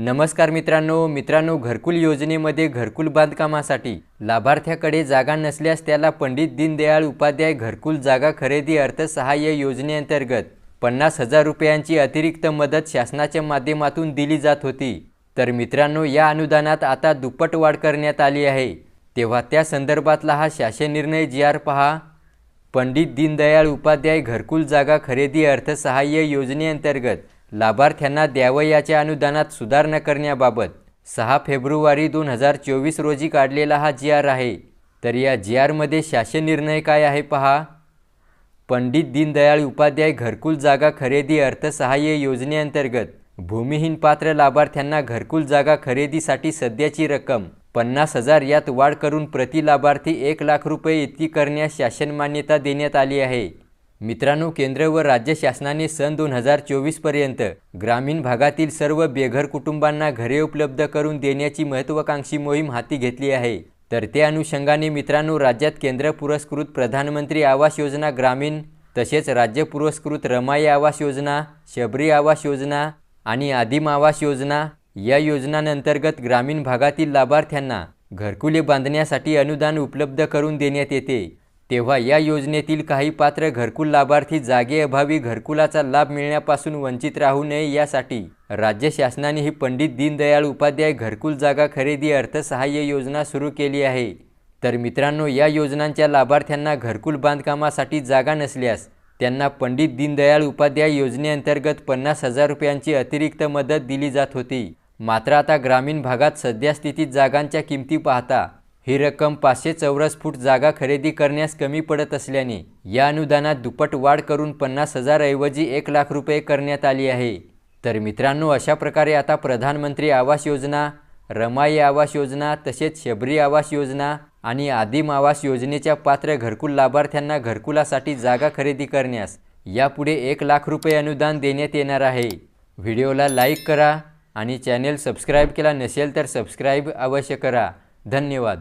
नमस्कार मित्रांनो मित्रांनो घरकुल योजनेमध्ये घरकुल बांधकामासाठी लाभार्थ्याकडे जागा नसल्यास त्याला पंडित दीनदयाळ उपाध्याय घरकुल जागा खरेदी अर्थसहाय्य योजनेअंतर्गत पन्नास हजार रुपयांची अतिरिक्त मदत शासनाच्या माध्यमातून दिली जात होती. तर मित्रांनो या अनुदानात आता दुप्पट वाढ करण्यात आली आहे. तेव्हा त्या संदर्भातला हा शासन निर्णय जी आर पहा. पंडित दीनदयाळ उपाध्याय घरकुल जागा खरेदी अर्थसहाय्य योजनेअंतर्गत लाभार्थ्यांना द्यावयाच्या अनुदानात सुधारणा करण्याबाबत सहा फेब्रुवारी दोन हजार चोवीस रोजी काढलेला हा जी आर आहे. तर या जी आरमध्ये शासन निर्णय काय आहे पहा? पंडित दीनदयाळ उपाध्याय घरकुल जागा खरेदी अर्थसहाय्य योजनेअंतर्गत भूमिहीन पात्र लाभार्थ्यांना घरकुल जागा खरेदीसाठी सध्याची रक्कम पन्नास हजार यात वाढ करून प्रति लाभार्थी एक लाख रुपये इतकी करण्यास शासन मान्यता देण्यात आली आहे. मित्रांनो केंद्र व राज्य शासनाने सन दोन हजार चोवीसपर्यंत ग्रामीण भागातील सर्व बेघर कुटुंबांना घरे उपलब्ध करून देण्याची महत्त्वाकांक्षी मोहीम हाती घेतली आहे. तर त्या अनुषंगाने मित्रांनो राज्यात केंद्र पुरस्कृत प्रधानमंत्री आवास योजना ग्रामीण तसेच राज्य पुरस्कृत रमाई आवास योजना शबरी आवास योजना आणि आदिम आवास योजना या योजनांअंतर्गत ग्रामीण भागातील लाभार्थ्यांना घरकुले बांधण्यासाठी अनुदान उपलब्ध करून देण्यात येते. तेव्हा या योजनेतील काही पात्र घरकुल लाभार्थी जागेअभावी घरकुलाचा लाभ मिळण्यापासून वंचित राहू नये यासाठी राज्य शासनाने ही पंडित दीनदयाळ उपाध्याय घरकुल जागा खरेदी अर्थसहाय्य योजना सुरू केली आहे. तर मित्रांनो या योजनांच्या लाभार्थ्यांना घरकुल बांधकामासाठी जागा नसल्यास त्यांना पंडित दीनदयाळ उपाध्याय योजनेअंतर्गत पन्नास हजार रुपयांची अतिरिक्त मदत दिली जात होती. मात्र आता ग्रामीण भागात सध्या स्थितीत जागांच्या किमती पाहता ही रक्कम पाचशे चौरस फूट जागा खरेदी करण्यास कमी पडत असल्याने या अनुदानात दुप्पट वाढ करून पन्नास हजारऐवजी एक लाख रुपये करण्यात आली आहे. तर मित्रांनो अशा प्रकारे आता प्रधानमंत्री आवास योजना रमाई आवास योजना तसेच शबरी आवास योजना आणि आदिम आवास योजनेच्या पात्र घरकुल लाभार्थ्यांना घरकुलासाठी जागा खरेदी करण्यास यापुढे एक लाख रुपये अनुदान देण्यात येणार आहे. व्हिडिओला लाईक करा आणि चॅनेल सबस्क्राईब केला नसेल तर सबस्क्राईब अवश्य करा. धन्यवाद.